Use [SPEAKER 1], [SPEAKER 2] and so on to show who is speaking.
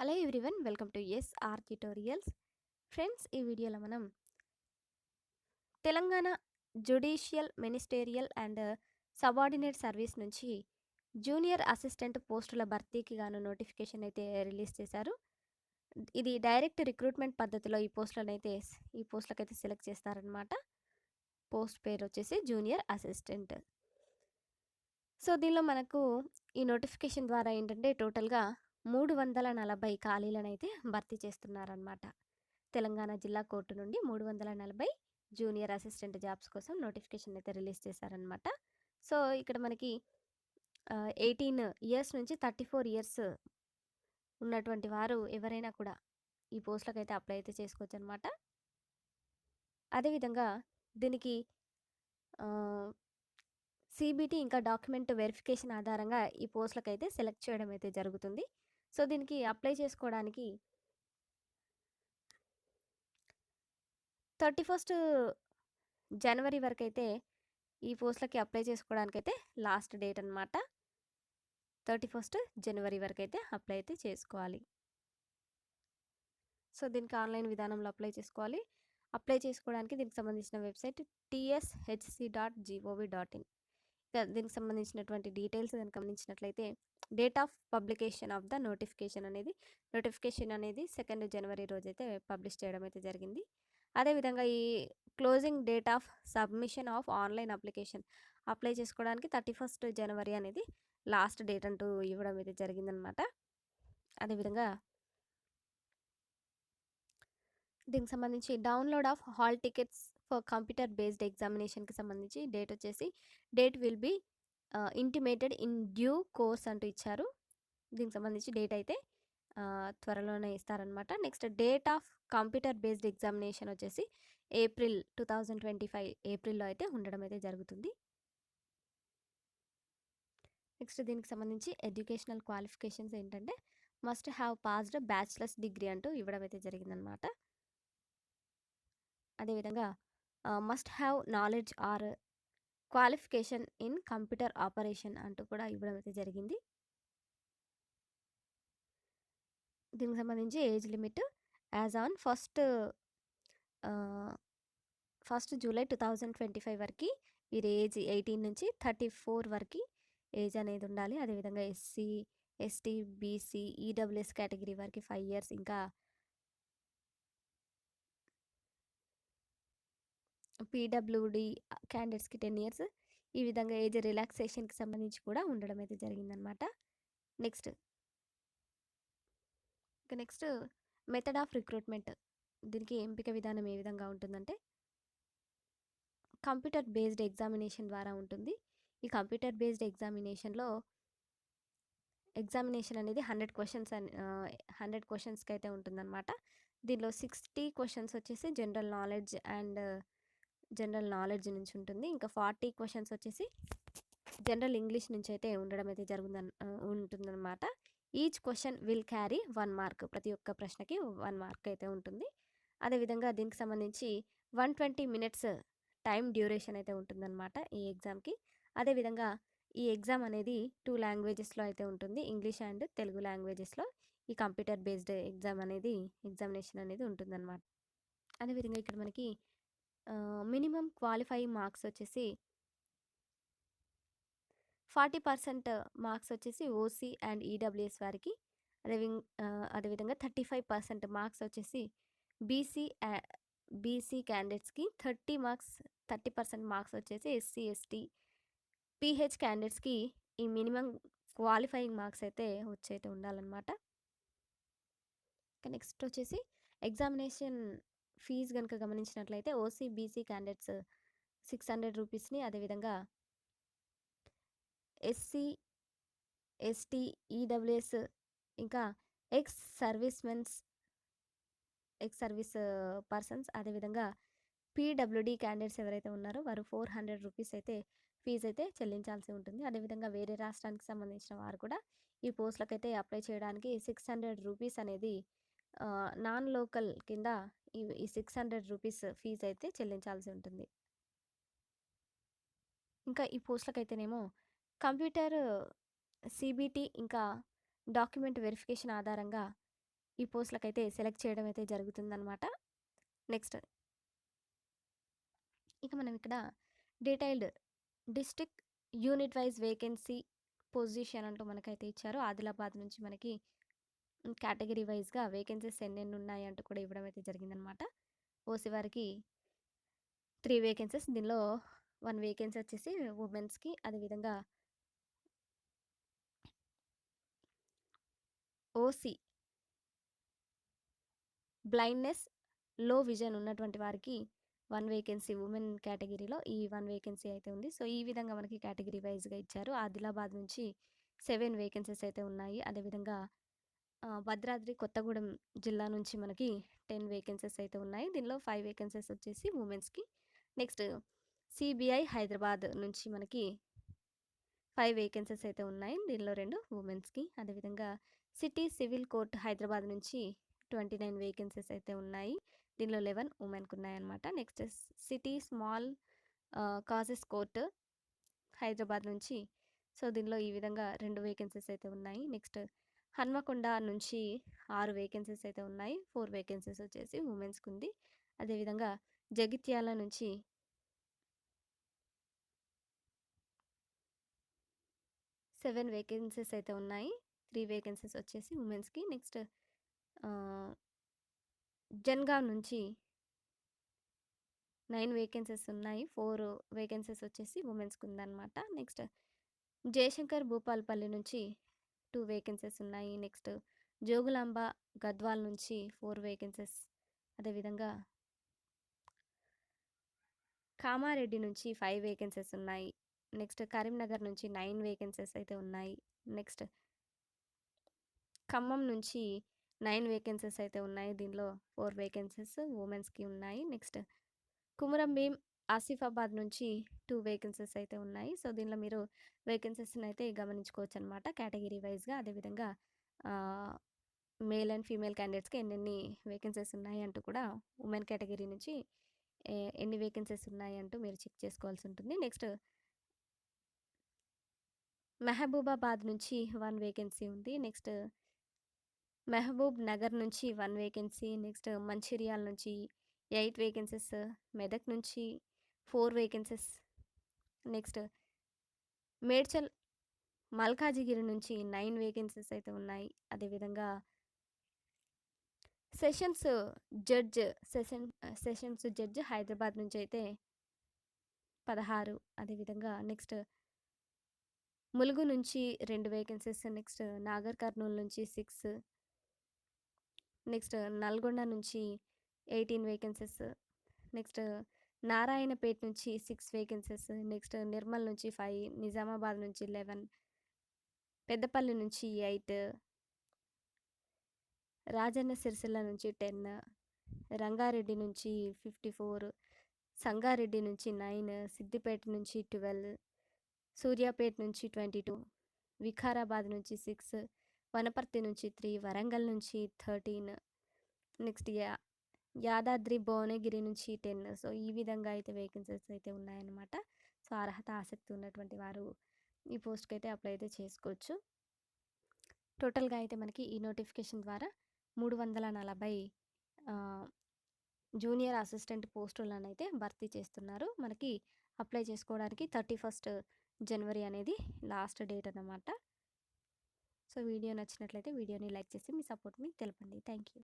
[SPEAKER 1] Hello everyone welcome to S R tutorials friends ఈ వీడియోలో మనం Telangana judicial ministerial and subordinate service నుంచి junior assistant పోస్టుల భర్తీకి గాను నోటిఫికేషన్ అయితే రిలీజ్ చేశారు. ఇది డైరెక్ట్ రిక్రూట్మెంట్ పద్ధతిలో ఈ పోస్టులను అయితే ఈ పోస్టులకైతే సెలెక్ట్ చేస్తారనమాట పోస్ట్ పేరు వచ్చేసి జూనియర్ అసిస్టెంట్ సో దీనిలో మనకు ఈ నోటిఫికేషన్ ద్వారా ఏంటంటే టోటల్గా మూడు వందల నలభై ఖాళీలనైతే భర్తీ చేస్తున్నారనమాట తెలంగాణ జిల్లా కోర్టు నుండి మూడు వందల నలభై జూనియర్ అసిస్టెంట్ జాబ్స్ కోసం నోటిఫికేషన్ అయితే రిలీజ్ చేశారనమాట సో ఇక్కడ మనకి ఎయిటీన్ ఇయర్స్ నుంచి థర్టీ ఫోర్ ఇయర్స్ ఉన్నటువంటి వారు ఎవరైనా కూడా ఈ పోస్టులకు అయితే అప్లై అయితే చేసుకోవచ్చు అనమాట అదేవిధంగా దీనికి సిబిటి ఇంకా డాక్యుమెంట్ వెరిఫికేషన్ ఆధారంగా ఈ పోస్టులకు అయితే సెలెక్ట్ చేయడం అయితే జరుగుతుంది. సో దీనికి అప్లై చేసుకోవడానికి థర్టీ ఫస్ట్ జనవరి వరకు అయితే ఈ పోస్ట్లకి అప్లై చేసుకోవడానికి అయితే లాస్ట్ డేట్ అనమాట థర్టీ ఫస్ట్ జనవరి వరకు అయితే అప్లై అయితే చేసుకోవాలి. సో దీనికి ఆన్లైన్ విధానంలో అప్లై చేసుకోవాలి. అప్లై చేసుకోవడానికి దీనికి సంబంధించిన website TSHC dot G O V dot in. దీనికి సంబంధించినటువంటి డీటెయిల్స్ దానికి గమనించినట్లయితే date of publication of the notification అనేది నోటిఫికేషన్ అనేది సెకండ్ జనవరి రోజైతే పబ్లిష్ చేయడం అయితే జరిగింది. అదేవిధంగా ఈ closing date of submission of online application apply చేసుకోవడానికి థర్టీ ఫస్ట్ జనవరి అనేది లాస్ట్ డేట్ అంటూ ఇవ్వడం అయితే జరిగిందనమాట. అదేవిధంగా దీనికి సంబంధించి download of hall tickets for computer based ఎగ్జామినేషన్కి సంబంధించి డేట్ వచ్చేసి date will be intimated in due course అంటూ ఇచ్చారు. దీనికి సంబంధించి డేట్ అయితే uh, త్వరలోనే ఇస్తారనమాట next date of computer based examination వచ్చేసి April two thousand twenty five ఏప్రిల్లో అయితే ఉండడం అయితే జరుగుతుంది. నెక్స్ట్ దీనికి సంబంధించి ఎడ్యుకేషనల్ క్వాలిఫికేషన్స్ ఏంటంటే must have passed bachelor's degree అంటూ ఇవ్వడం అయితే జరిగిందనమాట అదేవిధంగా must have knowledge or qualification in computer operation అంటూ కూడా ఇవ్వడం అయితే జరిగింది. దీనికి సంబంధించి age limit as on first first July two thousand twenty five వరకు వీరి ఏజ్ ఎయిటీన్ నుంచి థర్టీ ఫోర్ వరకు ఏజ్ అనేది ఉండాలి. అదేవిధంగా SC ST BC EWS category వరకు ఫైవ్ ఇయర్స్ ఇంకా పీడబ్ల్యూడి క్యాండిడేట్స్కి టెన్ ఇయర్స్. ఈ విధంగా ఏజ్ రిలాక్సేషన్కి సంబంధించి కూడా ఉండడం అయితే జరిగిందనమాట. నెక్స్ట్. ఇక నెక్స్ట్ మెథడ్ ఆఫ్ రిక్రూట్మెంట్. దీనికి ఎంపిక విధానం ఏ విధంగా ఉంటుందంటే కంప్యూటర్ బేస్డ్ ఎగ్జామినేషన్ ద్వారా ఉంటుంది. ఈ కంప్యూటర్ బేస్డ్ ఎగ్జామినేషన్లో ఎగ్జామినేషన్ అనేది హండ్రెడ్ క్వశ్చన్స్ అని హండ్రెడ్ క్వశ్చన్స్కి అయితే ఉంటుందన్నమాట దీనిలో సిక్స్టీ క్వశ్చన్స్ వచ్చేసి general knowledge and general knowledge నుంచి ఉంటుంది. ఇంకా ఫార్టీ క్వశ్చన్స్ వచ్చేసి జనరల్ ఇంగ్లీష్ నుంచి అయితే ఉండడం అయితే జరుగుతుంది ఉంటుందన్నమాట. Each question will carry one mark. ప్రతి ఒక్క ప్రశ్నకి వన్ మార్క్ అయితే ఉంటుంది. అదేవిధంగా దీనికి సంబంధించి one twenty minutes time duration అయితే ఉంటుందన్నమాట ఈ ఎగ్జామ్కి. అదేవిధంగా ఈ ఎగ్జామ్ అనేది టూ లాంగ్వేజెస్లో అయితే ఉంటుంది. ఇంగ్లీష్ అండ్ తెలుగు లాంగ్వేజెస్లో ఈ కంప్యూటర్ బేస్డ్ ఎగ్జామ్ అనేది ఎగ్జామినేషన్ అనేది ఉంటుందన్నమాట. అదేవిధంగా ఇక్కడ మనకి మినిమం క్వాలిఫై మార్క్స్ వచ్చేసి ఫార్టీ పర్సెంట్ మార్క్స్ వచ్చేసి ఓసీ అండ్ ఈడబ్ల్యూఎస్ వారికి. అదే అదేవిధంగా థర్టీ ఫైవ్ పర్సెంట్ మార్క్స్ వచ్చేసి బీసీ బీసీ క్యాండిడేట్స్కి thirty marks thirty percent marks వచ్చేసి ఎస్సీ ఎస్టీ పీహెచ్ క్యాండిడేట్స్కి ఈ మినిమం క్వాలిఫైయింగ్ మార్క్స్ అయితే వచ్చి ఉండాలన్నమాట. నెక్స్ట్ వచ్చేసి ఎగ్జామినేషన్ ఫీజు కనుక గమనించినట్లయితే OC BC candidates six hundred రూపీస్ని అదేవిధంగా ఎస్సీ ఎస్టీ ఈడబ్ల్యూఎస్ ఇంకా ex service mens ex service persons అదేవిధంగా పీడబ్ల్యూడి క్యాండిడేట్స్ ఎవరైతే ఉన్నారో వారు ఫోర్ హండ్రెడ్ రూపీస్ అయితే ఫీజు అయితే చెల్లించాల్సి ఉంటుంది. అదేవిధంగా వేరే రాష్ట్రానికి సంబంధించిన వారు కూడా ఈ పోస్టులకైతే అప్లై చేయడానికి సిక్స్ హండ్రెడ్ రూపీస్ అనేది నాన్ లోకల్ కింద ఈ సిక్స్ హండ్రెడ్ రూపీస్ ఫీజు అయితే చెల్లించాల్సి ఉంటుంది. ఇంకా ఈ పోస్టులకైతేనేమో కంప్యూటర్ సిబిటి ఇంకా డాక్యుమెంట్ వెరిఫికేషన్ ఆధారంగా ఈ పోస్టులకైతే సెలెక్ట్ చేయడం అయితే జరుగుతుందనమాట నెక్స్ట్. ఇక మనం ఇక్కడ detailed district unit wise vacancy position అంటూ మనకైతే ఇచ్చారు. ఆదిలాబాద్ నుంచి మనకి కేటగిరీ వైజ్గా వేకెన్సీస్ ఎన్నెన్ని ఉన్నాయి అంటూ కూడా ఇవ్వడం అయితే జరిగిందనమాట. ఓసీ వారికి త్రీ వేకెన్సీస్ దీనిలో వన్ వేకెన్సీ వచ్చేసి ఉమెన్స్కి అదేవిధంగా ఓసీ బ్లైండ్నెస్లో విజన్ ఉన్నటువంటి వారికి వన్ వేకెన్సీ ఉమెన్ కేటగిరీలో ఈ వన్ వేకెన్సీ అయితే ఉంది. సో ఈ విధంగా మనకి కేటగిరీ వైజ్గా ఇచ్చారు. ఆదిలాబాద్ నుంచి సెవెన్ వేకెన్సీస్ అయితే ఉన్నాయి. అదేవిధంగా భద్రాద్రి కొత్తగూడెం జిల్లా నుంచి మనకి టెన్ వేకెన్సీస్ అయితే ఉన్నాయి. దీనిలో ఫైవ్ వేకెన్సీస్ వచ్చేసి ఉమెన్స్కి. నెక్స్ట్ సిబిఐ హైదరాబాద్ నుంచి మనకి ఫైవ్ వేకెన్సీస్ అయితే ఉన్నాయి. దీనిలో రెండు ఉమెన్స్కి. అదేవిధంగా సిటీ సివిల్ కోర్ట్ హైదరాబాద్ నుంచి ట్వంటీ నైన్ వేకెన్సీస్ అయితే ఉన్నాయి. దీనిలో లెవెన్ ఉమెన్కి ఉన్నాయన్నమాట. Next city small causes court Hyderabad నుంచి. సో దీనిలో ఈ విధంగా రెండు వేకెన్సీస్ అయితే ఉన్నాయి. నెక్స్ట్ హన్మకొండ నుంచి ఆరు వేకెన్సీస్ అయితే ఉన్నాయి. ఫోర్ వేకెన్సీస్ వచ్చేసి ఉమెన్స్కి ఉంది అదేవిధంగా జగిత్యాల నుంచి సెవెన్ వేకెన్సీస్ అయితే ఉన్నాయి. త్రీ వేకెన్సీస్ వచ్చేసి ఉమెన్స్కి. నెక్స్ట్ జన్గావ్ నుంచి నైన్ వేకెన్సీస్ ఉన్నాయి. ఫోర్ వేకెన్సీస్ వచ్చేసి ఉమెన్స్కి ఉందన్నమాట నెక్స్ట్ జయశంకర్ భూపాల్పల్లి నుంచి టూ వేకెన్సీస్ ఉన్నాయి. నెక్స్ట్ జోగులాంబ గద్వాల్ నుంచి ఫోర్ వేకెన్సీస్. అదేవిధంగా కామారెడ్డి నుంచి ఫైవ్ వేకెన్సీస్ ఉన్నాయి. నెక్స్ట్ కరీంనగర్ నుంచి నైన్ వేకెన్సీస్ అయితే ఉన్నాయి. నెక్స్ట్ ఖమ్మం నుంచి నైన్ వేకెన్సీస్ అయితే ఉన్నాయి. దీనిలో ఫోర్ వేకెన్సీస్ ఉమెన్స్కి ఉన్నాయి. నెక్స్ట్ కుమురం భీం ఆసిఫాబాద్ నుంచి టూ వేకెన్సీస్ అయితే ఉన్నాయి. సో దీనిలో మీరు వేకెన్సీస్ని అయితే గమనించుకోవచ్చు అనమాట కేటగిరీ వైజ్గా అదేవిధంగా మేల్ అండ్ ఫీమేల్ క్యాండిడేట్స్కి ఎన్నెన్ని వేకెన్సీస్ ఉన్నాయి అంటూ కూడా ఉమెన్ కేటగిరీ నుంచి ఎన్ని వేకెన్సీస్ ఉన్నాయి అంటూ మీరు చెక్ చేసుకోవాల్సి ఉంటుంది. నెక్స్ట్ మెహబూబాబాద్ నుంచి వన్ వేకెన్సీ ఉంది. నెక్స్ట్ మెహబూబ్ నగర్ నుంచి వన్ వేకెన్సీ. నెక్స్ట్ మంచిర్యాల నుంచి ఎయిట్ వేకెన్సీస్. మెదక్ నుంచి four vacancies. Next Medchal Malkajgiri నుంచి నైన్ వేకెన్సీస్ అయితే ఉన్నాయి. అదేవిధంగా sessions judge session sessions judge Hyderabad నుంచి అయితే పదహారు. అదేవిధంగా నెక్స్ట్ ములుగు నుంచి రెండు వేకెన్సీస్ నెక్స్ట్ నాగర్ కర్నూలు నుంచి సిక్స్ నెక్స్ట్ నల్గొండ నుంచి ఎయిటీన్ వేకెన్సీస్ నెక్స్ట్ నారాయణపేట నుంచి సిక్స్ వేకెన్సీస్ నెక్స్ట్ నిర్మల్ నుంచి ఫైవ్ నిజామాబాద్ నుంచి లెవెన్ పెద్దపల్లి నుంచి ఎయిట్ రాజన్న సిరిసిల్ల నుంచి టెన్ రంగారెడ్డి నుంచి ఫిఫ్టీ ఫోర్ సంగారెడ్డి నుంచి నైన్ సిద్దిపేట నుంచి ట్వెల్వ్ సూర్యాపేట నుంచి ట్వంటీ టూ వికారాబాద్ నుంచి సిక్స్ వనపర్తి నుంచి త్రీ వరంగల్ నుంచి థర్టీన్ నెక్స్ట్ యాదాద్రి భువనగిరి నుంచి టెన్ సో ఈ విధంగా అయితే వేకెన్సీస్ అయితే ఉన్నాయన్నమాట. సో అర్హత ఆసక్తి ఉన్నటువంటి వారు ఈ పోస్ట్కి అయితే అప్లై అయితే చేసుకోవచ్చు. టోటల్గా అయితే మనకి ఈ నోటిఫికేషన్ ద్వారా మూడు వందల నలభై జూనియర్ అసిస్టెంట్ పోస్టులను అయితే భర్తీ చేస్తున్నారు. మనకి అప్లై చేసుకోవడానికి థర్టీ ఫస్ట్ జనవరి అనేది లాస్ట్ డేట్ అన్నమాట. సో వీడియో నచ్చినట్లయితే వీడియోని లైక్ చేసి మీ సపోర్ట్ని తెలపండి. Thank you